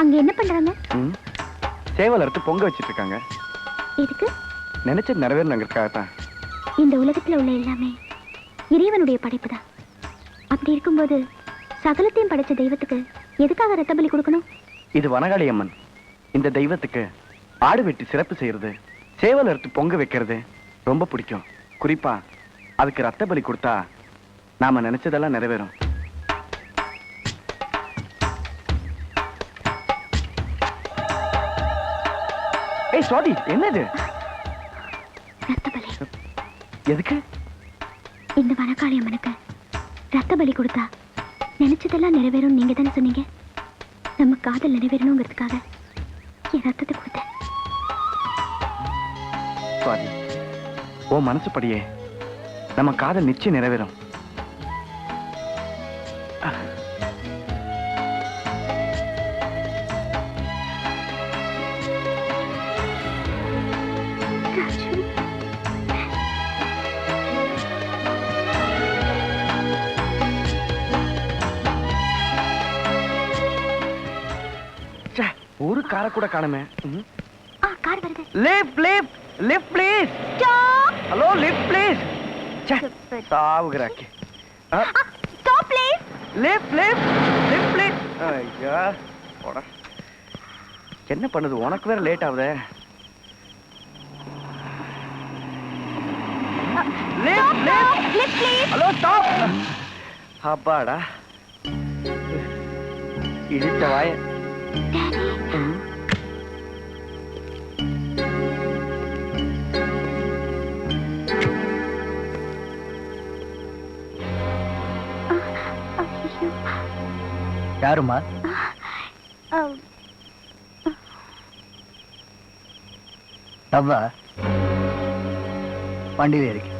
அங்க என்ன பண்றாங்க? சேவல் அறுத்து பொங்க வச்சிட்டு இருக்காங்க எதுக்கு? நினைச்சது நிறைவேறினங்கிறதுக்காக தான் இந்த உலகத்துல உள்ள எல்லாமே இறைவனுடைய படைப்பு தான். அப்படி இருக்கும்போது சகலத்தையும் படைச்ச தெய்வத்துக்கு எதுக்காக ரத்த பலி கொடுக்கணும்? இது வனகாளி அம்மன். இந்த தெய்வத்துக்கு ஆடு வெட்டி சிறப்பு செய்யறது சேவல் அறுத்து பொங்க வைக்கிறது ரொம்ப பிடிக்கும். குறிப்பா அதுக்கு ரத்த பலி கொடுத்தா நாம நினைச்சதெல்லாம் நிறைவேறும். சுவாதி என்னது? ரத்த பலி எதுக்கு? இந்த வனக்காளி அம்மனுக்கு ரத்த பலி கொடுத்தா நினைச்சதெல்லாம் நிறைவேறும் நீங்க தானே சொன்னீங்க? நம்ம காதல் நிறைவேறணுங்கிறதுக்காக என் ரத்தத்தை கொடுத்தேன். சுவாதி உன் மனசுப்படியே நம்ம காதல் நிச்சயம் நிறைவேறும். ஒரு காரை கூட காணுமே. ஆ கார் வருது. Lift lift lift please hello lift please சாவுகிறாக்கி. Stop please lift lift lift please ஐயா போடா. என்ன பண்ணுது? உனக்கு வேற லேட் ஆகுதே. Lift lift lift please hello stop அப்பாடா. இழுத்த வாய. ம். ஐயோ யாருமா அவ்வா வண்டியில ஏறிக்க.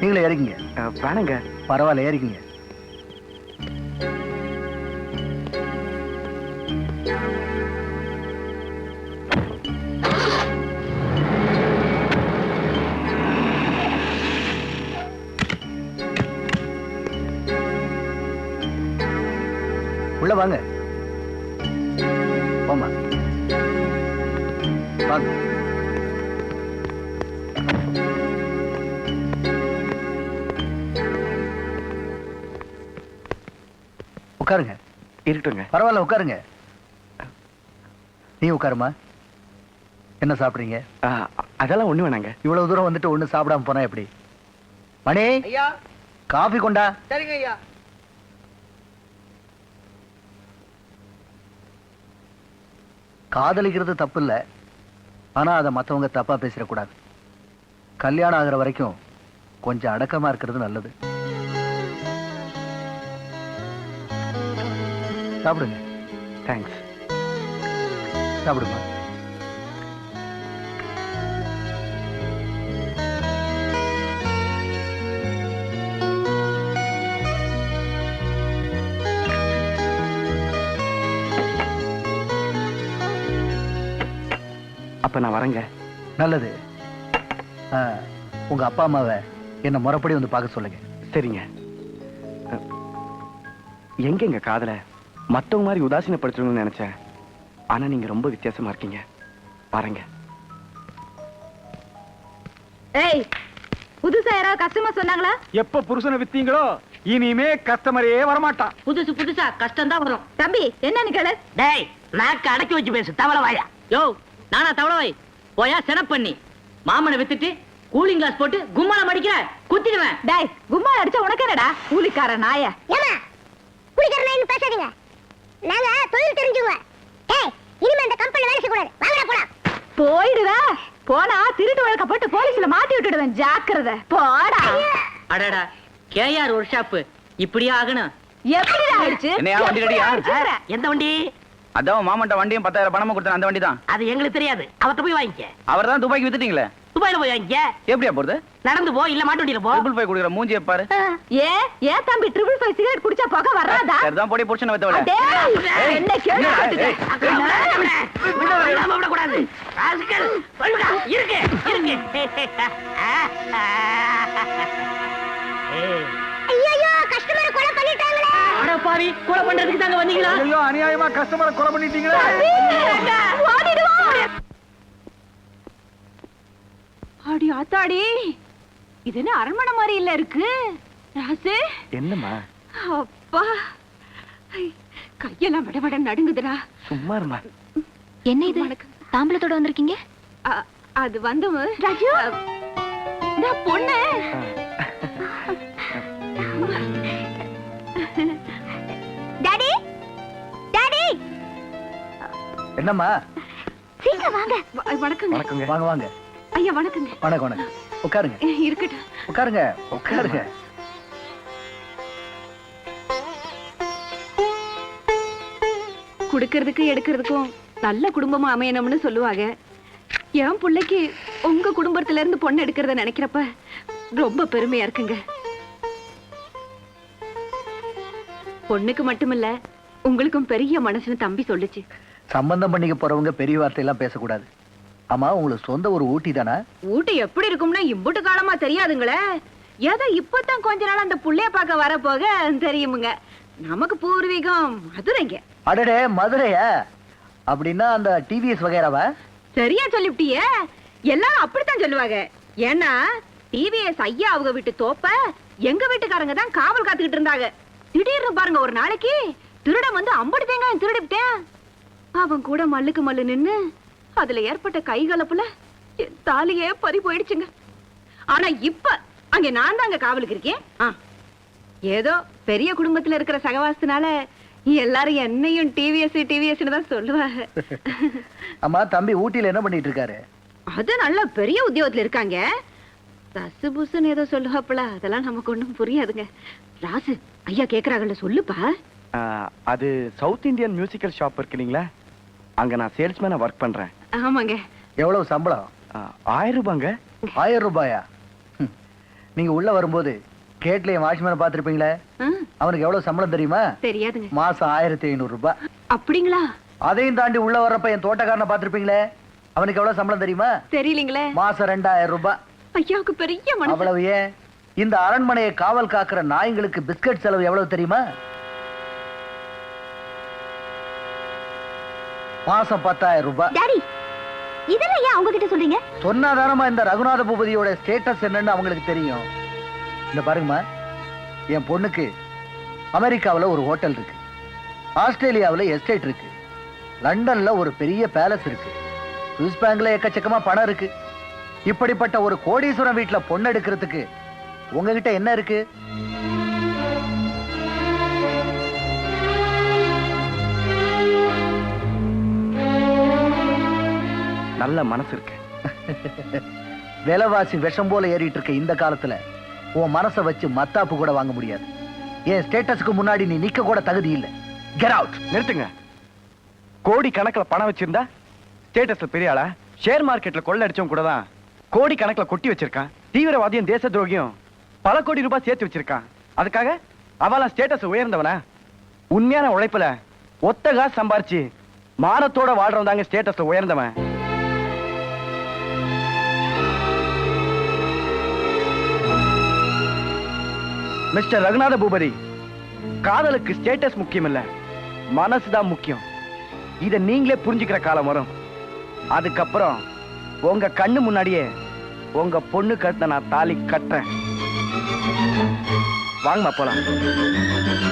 நீங்களே ஏறிக்கங்க அஹ், வேணாங்க. பரவாயில்ல ஏறிக்கங்க. உள்ள வாங்க. போமா வாங்க. உட்காருங்க. இருக்கட்டுங்க பரவாயில்ல உட்காருங்க. நீ உட்காருமா என்ன சாப்பிடுறீங்க? அதெல்லாம் ஒண்ணு வேணாங்க. இவ்வளவு தூரம் வந்துட்டு ஒண்ணு சாப்பிடாம போனா எப்படி? மணி ஐயா. காபி கொண்டா. சரிங்க ஐயா. காதலிக்கிறது தப்பு இல்லை ஆனால் அதை மற்றவங்க தப்பாக பேசிடக்கூடாது. கல்யாணம் ஆகுற வரைக்கும் கொஞ்சம் அடக்கமா இருக்கிறது நல்லது. சாப்பிடுங்க. தேங்க்ஸ் சாப்பிடுமா? நான் வரேங்க. நல்லது. ஆ, உங்க அப்பா அம்மாவை என்ன முறைப்படி வந்து பார்க்க சொல்லுங்க. சரிங்க. அஹ், எங்கெங்க காதல? மத்தவங்க மாதிரி உதாசீனப்படுத்தணும்னு நினைச்சேன். ஆனா நீங்க ரொம்ப வித்தியாசமா இருக்கீங்க. பாருங்க ஏய் புதுசா யாராவது கஸ்டமர் சொன்னாங்களா? எப்ப புருஷனை வித்தீங்களோ இனிமே கஸ்டமரே வரமாட்டான் புதுசு புதுசா கஷ்டம் தான் வரும். தம்பி என்னன்னு கேளு. டேய் நாக்கு அடக்கி வச்சு பேசு தவள வாயா. யோ நானா தவள வாய் போயா செனப் பண்ணி. மாமனை வித்துட்டு கூலிங் கிளாஸ் போட்டு கும்மலம் அடிக்கிற குத்திடுவேன். டேய் கும்மா அடிச்சா உனக்கு என்னடா? கூலிக்கார நாய. ஏமா குடிக்கிறேன்னு பேசாதீங்க. நாங்க தொழில் தெரிஞ்சுக்குவோம் ஏய் இனிமே இந்த கம்பெனில வேலை செய்யக்கூடாது. வாங்கடா போலாம். போயிடுவ போனா திருட்டு வழக்க போட்டு போலீஸ்ல மாட்டி விட்டுடுவேன். ஜாக்கிரதை. போடா. அடடா கேஆர் ஒரு ஷாப்பு. இப்படியே ஆகணும்? எப்படி ஆயிடுச்சு. எந்த வண்டி? அதான் மாமன்ட்ட வண்டியும் பத்தாயிரம் பணமா கொடுத்தேன் அந்த வண்டி தான் அது எங்களுக்கு தெரியாது அவர்ட்ட போய் வாங்கிக்க அவர் தான் துபாய்க்கு வித்துட்டீங்களே துபாயில போய் வாங்கிக்க எப்படியா போறது நடந்து போ இல்ல மாட்டு வண்டியில போ ட்ரிபிள் ஃபைவ் கொடுக்குற மூஞ்சியை பாரு ஏன் ஏன் தம்பி ட்ரிபிள் ஃபைவ் சிகரெட் குடிச்சா போக வராதா சரிதான் போடி புருஷனை வித்தவள என்ன கேள்வி என்னடா, கேட்டுட்ட? ஏய், அக்கா, பாவி கொலை பண்றதுக்கு தாங்க வந்தீங்களா? ஐயோ அநியாயமா கஸ்டமரை கொலை பண்ணிட்டீங்களே? அடி ஆத்தாடி. இது என்ன அரண்மனை மாதிரி இல்ல இருக்கு? ராசு? என்னம்மா? அப்பா. கையெல்லாம் விட விட நடுங்குதுடா. சும்மா இருமா. என்ன இது? தாம்பலத்தோட வந்திருக்கீங்க? அது வந்து ராஜு? நான் பொண்ணு. என்னம்மா? சீக்கிரம் வாங்க. வ- வணக்கங்க. வணக்கங்க. வாங்க வாங்க. ஐயா வணக்கங்க. வணக்கம் வணக்கம். உட்காருங்க. இருக்கட்டும். உட்காருங்க உட்காருங்க. குடுக்கறதுக்கு எடுக்கிறதுக்கும் நல்ல குடும்பமா அமையணும்னு சொல்லுவாங்க. என் பிள்ளைக்கு உங்க குடும்பத்துல இருந்து பொண்ணு எடுக்கிறத நினைக்கிறப்ப ரொம்ப பெருமையா இருக்குங்க. பொண்ணுக்கு மட்டுமில்ல உங்களுக்கும் பெரிய மனசுன்னு தம்பி சொல்லுச்சு. சம்பந்தம் பண்ணிக்க போறவங்க பெரிய வார்த்தையெல்லாம் பேசக்கூடாது. ஆமா உங்களுக்கு சொந்த ஒரு ஊட்டி தானே? ஊட்டி எப்படி இருக்கும்னா இம்புட்டு காலமா தெரியாதுங்களே. ஏதோ இப்பதான் கொஞ்ச நாள் அந்த புள்ளைய பார்க்க வர போக தெரியுமுங்க. நமக்கு பூர்வீகம் மதுரைங்க. அடடே மதுரையா? அப்படின்னா அந்த டிவிஎஸ் வகைராவா சரியா சொல்லிவிட்டியே. எல்லாரும் அப்படித்தான் சொல்லுவாங்க. ஏன்னா டிவிஎஸ் ஐயா அவங்க வீட்டு தோப்ப எங்க வீட்டுக்காரங்க தான் காவல் காத்துக்கிட்டு இருந்தாங்க. திடீர்னு பாருங்க ஒரு நாளைக்கு திருடன் வந்து அம்படி தேங்காய் திருடிவிட்டேன். அவன் கூட மல்லுக்கு மல்லு நின்னு அதுல ஏற்பட்ட கைகலப்புல என் தாலியே பறி போயிடுச்சுங்க. ஆனா இப்ப அங்க நான் தாங்க காவலுக்கு இருக்கேன். ஏதோ பெரிய குடும்பத்துல இருக்கிற சகவாசத்தினால எல்லாரும் என்னையும் டிவிஎஸ் டிவிஎஸ்னு தான் சொல்லுவாங்க. ஆமா தம்பி ஊட்டியில என்ன பண்ணிட்டு இருக்காரு? அது நல்ல பெரிய உத்தியோகத்துல இருக்காங்க. தசு புசுன்னு ஏதோ சொல்லுவாப்புல அதெல்லாம் நமக்கு ஒண்ணும் புரியாதுங்க. ராசு ஐயா கேக்குறாங்கல்ல சொல்லுப்பா. அது சவுத் இந்தியன் மியூசிக்கல் ஷாப் இருக்கு இல்லைங்களா? அங்க நான் சேல்ஸ்மேனா ஒர்க் பண்றேன். ஆமாங்க. எவ்வளவு சம்பளம்? ஆயிரம் ரூபாங்க. ஆயிரம் ரூபாயா. நீங்க உள்ள வரும்போது கேட்ல என் வாட்ச்மேனை பார்த்திருப்பீங்களே? ஆ, அவனுக்கு எவ்வளவு சம்பளம் தெரியுமா? தெரியாதுங்க. மாசம் ஆயிரத்தி ஐநூறு ரூபாய் அப்படிங்களா? அதையும் தாண்டி உள்ள வர்றப்ப என் தோட்டக்காரனை பார்த்திருப்பீங்களே? அவனுக்கு எவ்வளவு சம்பளம் தெரியுமா? தெரியலீங்களே. மாசம் ரெண்டாயிரம் ரூபாய் ஐயாவுக்கு பெரிய அவ்வளவு ஏன்? இந்த அரண்மனையை காவல் காக்கிற நாய்ங்களுக்கு பிஸ்கட் செலவு எவ்வளவு தெரியுமா? மாசம் பத்தாயிரம் ரூபாய். டாடி இதெல்லாம் ஏன் அவங்க கிட்ட சொல்றீங்க? சொன்னாதானமா இந்த ரகுநாத பூபதியோட ஸ்டேட்டஸ் என்னன்னு அவங்களுக்கு தெரியும். இந்த பாருங்கம்மா என் பொண்ணுக்கு அமெரிக்காவுல ஒரு ஹோட்டல் இருக்கு. ஆஸ்திரேலியாவுல எஸ்டேட் இருக்கு. லண்டன்ல ஒரு பெரிய பேலஸ் இருக்கு. சுவிஸ் பேங்க்ல எக்கச்சக்கமா பணம் இருக்கு. இப்படிப்பட்ட ஒரு கோடீஸ்வரன் வீட்டுல பொண்ணு எடுக்கிறதுக்கு உங்ககிட்ட என்ன இருக்கு? நல்ல மனசு இருக்கு. விலைவாசி விஷம் போல ஏறிட்டு இருக்க இந்த காலத்துல உன் மனசை வச்சு மத்தாப்பு கூட வாங்க முடியாது. என் ஸ்டேட்டஸ்க்கு முன்னாடி நீ நிக்க கூட தகுதி இல்லை. கெட் அவுட் நிறுத்துங்க. கோடி கணக்குல பணம் வச்சிருந்தா ஸ்டேட்டஸ்ல பெரிய ஆளா? ஷேர் மார்க்கெட்ல கொள்ள அடிச்சவன் கூட தான் கோடி கணக்குல கொட்டி வச்சிருக்கான். தீவிரவாதியும் தேச துரோகியும் பல கோடி ரூபாய் சேர்த்து வச்சிருக்கான். அதுக்காக அவளா ஸ்டேட்டஸ் உயர்ந்தவனா? உண்மையான உழைப்புல ஒத்த காசு சம்பாரிச்சு மானத்தோட வாழ்றவன் தாங்க ஸ்டேட்டஸ்ல உயர்ந்தவன். மிஸ்டர் ரகுநாத பூபதி காதலுக்கு ஸ்டேட்டஸ் முக்கியம் இல்ல மனசுதான் முக்கியம். இத நீங்களே புரிஞ்சுக்கிற காலம் வரும். அதுக்கப்புறம் உங்க கண்ணு முன்னாடியே உங்க பொண்ணு கட்ட நான் தாலி கட்டுறேன். வாங்கம்மா போலாம்.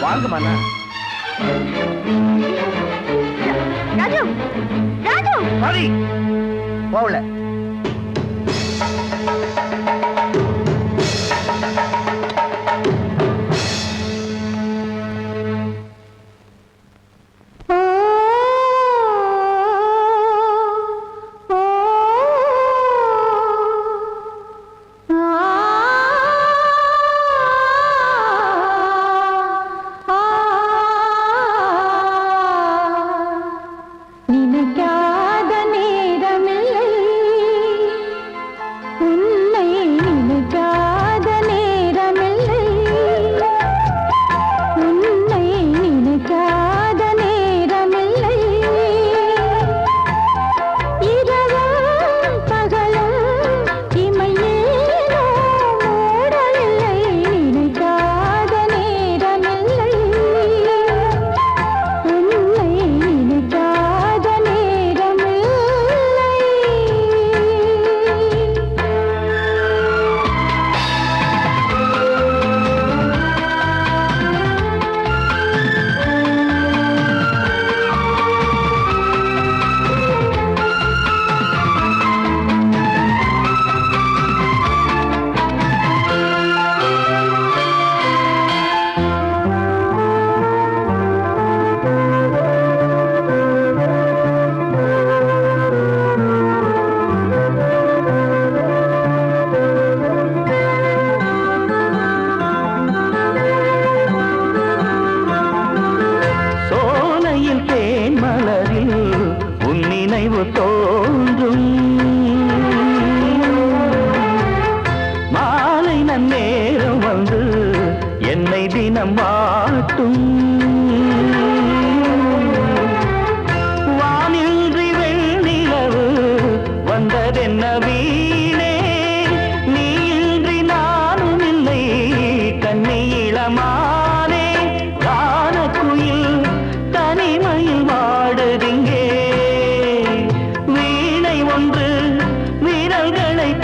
வாங்கம்மா. ராஜு ராஜு! போகல. தினம் வாட்டும் வானின்றி வெள்ளிலவு வந்ததென்ன வீணே? நீன்றி நானும் இல்லை கண்ணி இளமானே. காண குயில் தனிமையில் வாடுதிங்கே. வீணை ஒன்று விரல்களை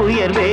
உயர்வே